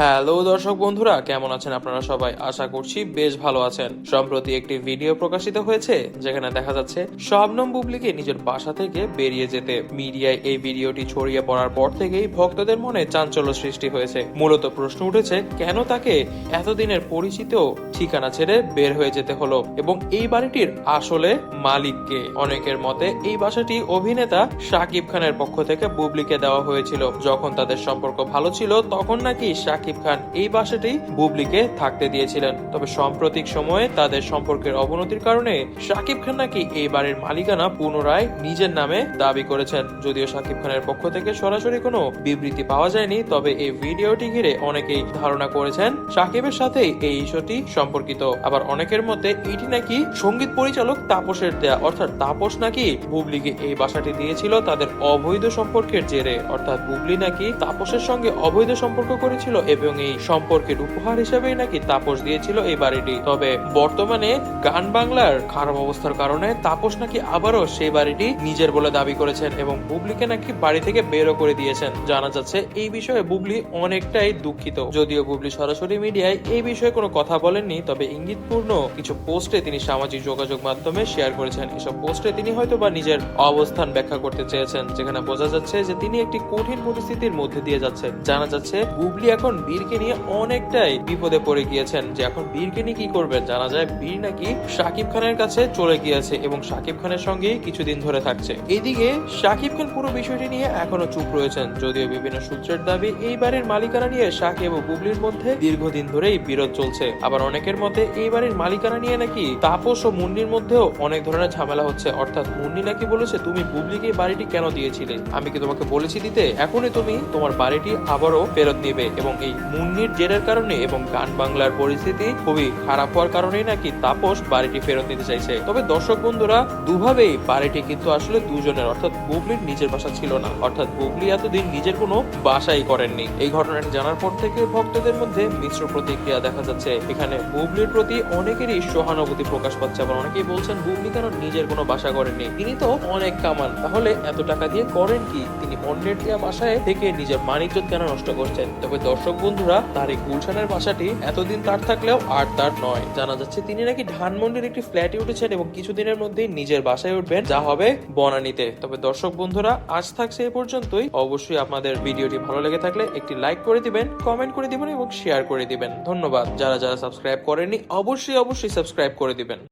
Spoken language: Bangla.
হ্যালো দর্শক বন্ধুরা, কেমন আছেন আপনারা সবাই? আশা করছি বেশ ভালো আছেন। সম্প্রতি একটি ভিডিও প্রকাশিত হয়েছে, যেখানে দেখা যাচ্ছে শবনম বুবলিকে নিজের বাসা থেকে বেরিয়ে যেতে। মিডিয়ায় এই ভিডিওটি ছড়িয়ে পড়ার পর থেকেই ভক্তদের মনে চাঞ্চল্য সৃষ্টি হয়েছে। মূলত প্রশ্ন উঠেছে, কেন তাকে এতদিনের পরিচিত ঠিকানা ছেড়ে বের হয়ে যেতে হলো। এবং এই বাড়িটির আসলে মালিককে। অনেকের মতে এই বাসাটি অভিনেতা শাকিব খানের পক্ষ থেকে বুবলিকে দেওয়া হয়েছিল। যখন তাদের সম্পর্ক ভালো ছিল, তখন নাকি শাকিব খান এই বাসাটি বুবলিকে থাকতে দিয়েছিলেন। তবে সাম্প্রতিক সময়ে তাদের সম্পর্কের অবনতির কারণে শাকিব খান নাকি এই বাড়ির মালিকানা পুনরায় নিজের নামে দাবি করেছেন। যদিও শাকিব খানের পক্ষ থেকে সরাসরি কোনো বিবৃতি পাওয়া যায়নি, তবে এই ভিডিওটি ঘিরে অনেকেই ধারণা করেছেন শাকিবের সাথে এই ইস্যুটি সম্পর্কিত। আবার অনেকের মতে, এটি নাকি সংগীত পরিচালক তাপসের দেয়া, অর্থাৎ তাপস নাকি বুবলিকে এই বাসাটি দিয়েছিল তাদের অবৈধ সম্পর্কের জেরে। অর্থাৎ বুবলি নাকি তাপসের সঙ্গে অবৈধ সম্পর্ক করেছিল এবং এই সম্পর্কের উপহার হিসেবেই নাকি তাপস দিয়েছিল এই বাড়িটি। তবে বর্তমানে গান বাংলার খারাপ অবস্থার কারণে তাপস নাকি আবারও সেই বাড়িটি নিজের বলে দাবি করেছেন এবং বুবলিকে নাকি বাড়ি থেকে বেরো করে দিয়েছেন। জানা যাচ্ছে, এই বিষয়ে বুবলি অনেকটাই দুঃখিত। যদিও বুবলি সরাসরি মিডিয়ায় এই বিষয়ে কোনো কথা বলেননি তবে ইঙ্গিতপূর্ণ কিছু পোস্টে তিনি সামাজিক যোগাযোগ মাধ্যমে শেয়ার করেছেন। এসব পোস্টে তিনি হয়তো বা নিজের অবস্থান ব্যাখ্যা করতে চেয়েছেন, যেখানে বোঝা যাচ্ছে যে তিনি একটি কঠিন পরিস্থিতির মধ্যে দিয়ে যাচ্ছেন। জানা যাচ্ছে, বুবলি এখন বীরকে নিয়ে অনেকটাই বিপদে পড়ে গিয়েছেন, যে এখন বীরকে নিয়ে কি করবেন? জানা যায়, বীর নাকি শাকিব খানের কাছে চলে গিয়েছে এবং শাকিব খানের সঙ্গে কিছুদিন ধরে থাকছে। এদিকে, শাকিব খান পুরো বিষয়টি নিয়ে এখনও চুপ রয়েছেন, যদিও বিভিন্ন সূত্রের দাবি, এই বাড়ির মালিকানা নিয়ে শাকিব ও বুবলির মধ্যে দীর্ঘদিন ধরেই বিরোধ চলছে। আবার অনেকের মতে এই বাড়ির মালিকানা নিয়ে নাকি তাপস ও মুন্নির মধ্যেও অনেক ধরনের ঝামেলা হচ্ছে। অর্থাৎ মুন্নি নাকি বলেছে, তুমি বুবলিকে বাড়িটি কেন দিয়েছিলে? আমি কি তোমাকে বলেছি দিতে? এখনই তুমি তোমার বাড়িটি আবারও ফেরত নেবে। এবং এই মুন্নির জেরের কারণে এবং গান বাংলার পরিস্থিতি খুবই খারাপ হওয়ার কারণেই নাকি তাপস বাড়িটি ফেরত নিতে চাইছে। তবে দর্শক বন্ধুরা, দুভাবেই বাড়িটি কিন্তু আসলে দুজনের, অর্থাৎ বুবলির নিজের বাসা ছিল না। অর্থাৎ বুবলি এতদিন নিজের কোনো বাসাই করেননি। এই ঘটনাটি জানার পর থেকে ভক্তদের মধ্যে মিশ্র প্রতিক্রিয়া দেখা যাচ্ছে। এখানে বুবলির প্রতি অনেকেরই সহানুভূতি প্রকাশ পাচ্ছে, আবার অনেকেই বলছেন বুবলি কেন নিজের কোনো বাসা করেননি? তিনি তো অনেক কামান, তাহলে এত টাকা দিয়ে করেন কি? তিনি অন্যের দেওয়া বাসায় থেকে নিজের মানিজ্য কেন নষ্ট করছেন? তবে দর্শক বন্ধুরা তার এই গুলশানের বাসাটি এতদিন তার থাকলেও আর তার নয়। জানা যাচ্ছে তিনি নাকি ধানমন্ডির একটি ফ্ল্যাটে উঠেছেন এবং কিছুদিনের মধ্যেই নিজের বাসায় উঠবেন। যা হবে বনানীতে। তবে দর্শক বন্ধুরা, আজ থাকছে এ পর্যন্তই। অবশ্যই আপনাদের ভিডিওটি ভালো লেগে থাকলে একটি লাইক করে দিবেন, কমেন্ট করে দিবেন এবং শেয়ার করে দিবেন। ধন্যবাদ। যারা যারা সাবস্ক্রাইব করেননি অবশ্যই অবশ্যই সাবস্ক্রাইব করে দিবেন।